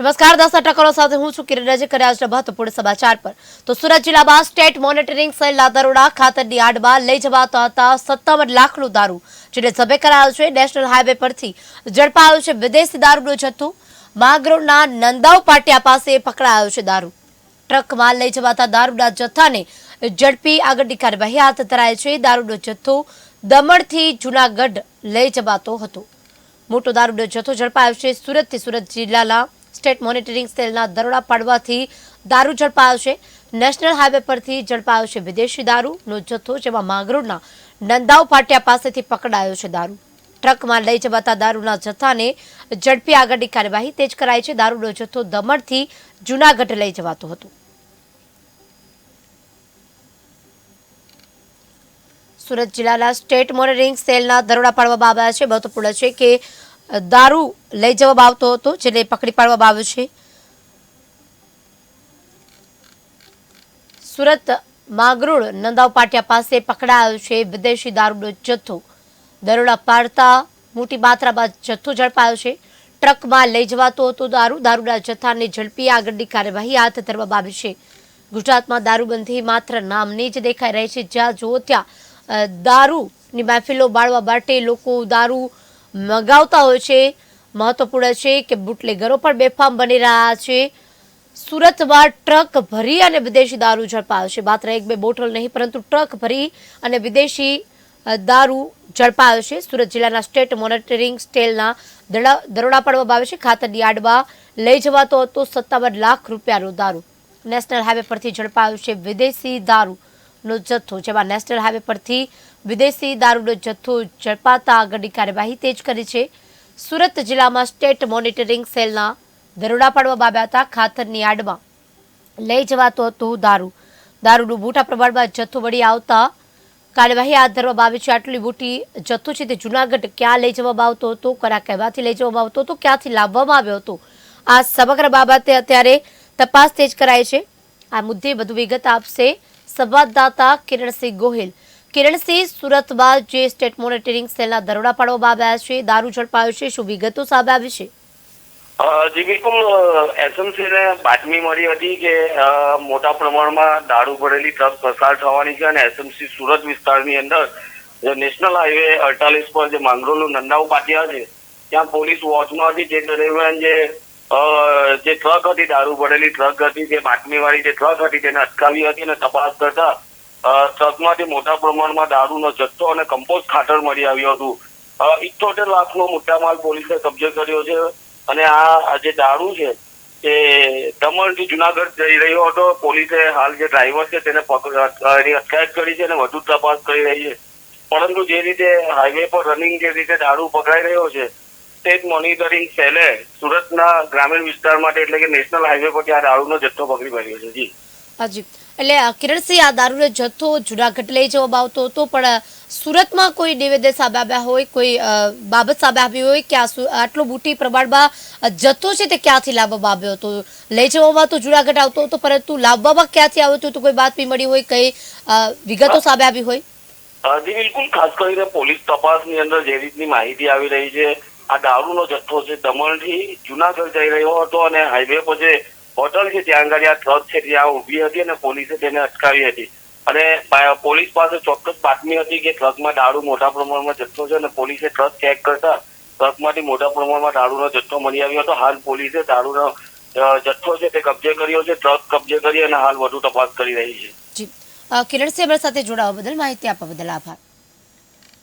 નમસ્કાર, દસ ટકરો સાથે હું છું કિરણ રજે કર્યા છે મહત્વપૂર્ણ સમાચાર પર. તો સુરત જિલ્લામાં સ્ટેટ મોનિટરિંગ સેલ લાદરોડા ખાતરની આડમાં લઈ જવાતા હતા સત્તાવન લાખનું દારૂ, જેને જબે કરાયો છે. નેશનલ હાઈવે પરથી ઝડપાયો છે વિદેશી દારૂનો જથ્થો. માગરોડના નંદાવ પાટિયા પાસે પકડાયો છે દારૂ. ટ્રકમાં લઈ જવાતા દારૂના જથ્થાને ઝડપી આગળની કાર્યવાહી હાથ ધરાય છે. દારૂનો જથ્થો દમણથી જૂનાગઢ લઈ જવાતો હતો. મોટો દારૂનો જથ્થો ઝડપાયો છે સુરતથી સુરત જિલ્લાના સ્ટેટ મોનિટરિંગ સેલના દરોડા પાડવાથી દારૂ ઝડપાયો છે. નેશનલ હાઈવે પરથી ઝડપાયો છે વિદેશી દારૂનો જથ્થો જેમાં માંગરોળના નંદાવ પાટિયા પાસેથી પકડાયો છે દારૂ. ટ્રકમાં લઈ જવાતા દારૂના જથ્થાને ઝડપી આગળની કાર્યવાહી તેજ કરાઈ છે. દારૂનો જથ્થો દમણથી જુનાગઢ લઈ જવાતો હતો. સુરત જિલ્લાના સ્ટેટ મોનિટરિંગ સેલના દરોડા પાડવામાં આવ્યા છે. મહત્વપૂર્ણ છે કે દારૂ લઈ જવામાં આવતો હતો, જેને પકડી પાડવામાં આવ્યો છે. સુરત માંગરોળ નંદાવ પાટિયા પાસે પકડાયો છે વિદેશી દારૂનો જથ્થો. દરોડા પાડતા મોટી માત્રામાં જથ્થો ઝડપાયો છે. ટ્રકમાં લઈ જવાતો હતો દારૂ. દારૂના જથ્થાને ઝડપી આગળની કાર્યવાહી હાથ ધરવામાં આવી છે. ગુજરાતમાં દારૂબંધી માત્ર નામની જ દેખાઈ રહી છે. જ્યાં જુઓ ત્યાં દારૂની મહેફિલો બાળવા માટે લોકો દારૂ મગાવતા હોય છે. મહત્વપૂર્ણ છે કે બુટલેગરો પણ બેફામ બની રહ્યા છે. સુરતમાં ટ્રક ભરી અને વિદેશી દારૂ ઝડપાયો છે. માત્ર એક બે બોટલ નહીં, પરંતુ ટ્રક ભરી અને વિદેશી દારૂ ઝડપાયો છે. સુરત જિલ્લાના સ્ટેટ મોનિટરિંગ સ્ટેલના દરોડા પાડવામાં આવે છે. ખાતરની આડમાં લઈ જવાતો હતો સત્તાવન લાખ રૂપિયાનો દારૂ. નેશનલ હાઈવે પરથી ઝડપાયો છે વિદેશી દારૂનો જથ્થો, જેમાં નેશનલ હાઈવે પરથી વિદેશી દારૂનો જથ્થો ઝડપાતા આગળની કાર્યવાહી તેજ કરી છે. સુરત જિલ્લામાં સ્ટેટ મોનિટરિંગ સેલના દરોડા પાડવામાં આવ્યા હતા ખાતરની આડમાં. લઈ જવાતો હતો દારૂ. દારૂનું મોટા પ્રમાણમાં જથ્થો વળી આવતા કાર્યવાહી હાથ ધરવામાં આવી છે. આટલી મોટી જથ્થો છે તે જુનાગઢ ક્યાં લઈ જવામાં આવતો હતો, કરા કહેવાથી લઈ જવામાં આવતો હતો, ક્યાંથી લાવવામાં આવ્યો હતો? આ સમગ્ર બાબતે અત્યારે તપાસ તેજ કરાઈ છે. આ મુદ્દે વધુ વિગત આપશે સંવાદદાતા કિરણસિંહ ગોહિલ. કિરણસિંહ સુરતમાં જે સ્ટેટ મોનિટરિંગ સેલના દરોડા પાડવામાં આવ્યા છે, દારૂ ઝડપાયો છે, શું વિગતો સામે આવી છે? જી, બિલકુલ એસએમસી ને બાતમી મળી હતી કે મોટા પ્રમાણમાં દારૂ ભરેલી ટ્રક પસાર થવાની છે અને એસએમસી સુરત વિસ્તારની અંદર જે નેશનલ હાઈવે અડતાલીસ પર જે માંગરોળનું નંદાવ પાટિયા છે, ત્યાં પોલીસ વોચમાં હતી. તે દરમિયાન જે જે ટ્રક હતી, દારૂ ભરેલી ટ્રક હતી, જે બાતમીવાળી જે ટ્રક હતી, તેને અટકાવી હતી અને તપાસ કરતા ટ્રકમાંથી મોટા પ્રમાણમાં દારૂનો જથ્થો અને કમ્પોઝ ખાતર મળી આવ્યું હતું. ઇઠ્ઠોતેર લાખનો મુદ્દામાલ પોલીસે કબજે કર્યો છે અને આ આ જે દારૂ છે તે દમણથી જુનાગઢ જઈ રહ્યો હતો. પોલીસે હાલ જે ડ્રાઈવર છે તેને એની અટકાયત કરી છે અને વધુ તપાસ કરી રહી છે. પરંતુ જે રીતે હાઈવે પર રનિંગ જે રીતે દારૂ પકડાઈ રહ્યો છે, તે જ મોનિટરિંગ સેલે સુરતના ગ્રામીણ વિસ્તાર માટે એટલે કે નેશનલ હાઈવે પરથી આ દારૂનો જથ્થો પકડી પાડ્યો છે. જી. હાજી. આ દારૂનો જથ્થો આવતો જથ્થો છે તે ક્યાંથી જુનાગઢ આવતો પરંતુ લાવવામાં ક્યાંથી આવ્યો હતો કોઈ બાતમી મળી હોય, કઈ વિગતો સામે આવી હોય? ખાસ કરીને પોલીસ તપાસની અંદર જે રીતની માહિતી આવી રહી છે, આ દારૂનો જથ્થો છે દમણથી જુનાગઢ જઈ રહ્યો હતો અને હાઈવે પર હોટલ છે, ત્યાં આગળ આ ટ્રક છે, ત્યાં ઊભી હતી અને પોલીસે તેને અટકાવી હતી. અને પોલીસ પાસે ચોક્કસ બાતમી હતી કે ટ્રકમાં દારૂ મોટા પ્રમાણમાં જથ્થો છે અને પોલીસે ટ્રક ચેક કરતા ટ્રકમાંથી મોટા પ્રમાણમાં દારૂનો જથ્થો મળી આવ્યો હતો. હાલ પોલીસે દારૂનો જથ્થો છે તે કબજે કર્યો છે ટ્રક કબજે કરી અને હાલ વધુ તપાસ કરી રહી છે. કિરણ સેબર સાથે જોડાવા બદલ માહિતી આપવા બદલ આભાર.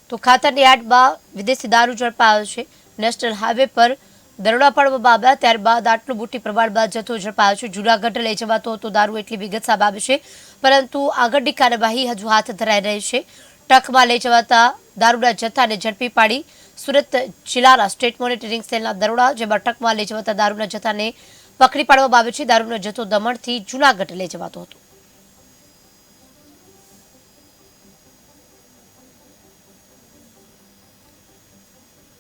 તો ખાતરની યાર્ડમાં વિદેશી દારૂ ઝડપાયો છે. નેશનલ હાઈવે પર દરોડા પાડવામાં આવ્યા ત્યારબાદ આટલું મોટી પ્રમાણમાં જથ્થો ઝડપાયો છે. જૂનાગઢ લઈ જવાતો હતો દારૂ એટલી વિગત સામે આવી છે, પરંતુ આગળની કાર્યવાહી હજુ હાથ ધરાઈ રહી છે. ટ્રકમાં લઈ જવાતા દારૂના જથ્થાને ઝડપી પાડી સુરત જિલ્લાના સ્ટેટ મોનિટરિંગ સેલના દરોડા, જેમાં ટ્રકમાં લઈ જવાતા દારૂના જથ્થાને પકડી પાડવામાં આવ્યો છે. દારૂનો જથ્થો દમણથી જુનાગઢ લઈ જવાતો હતો.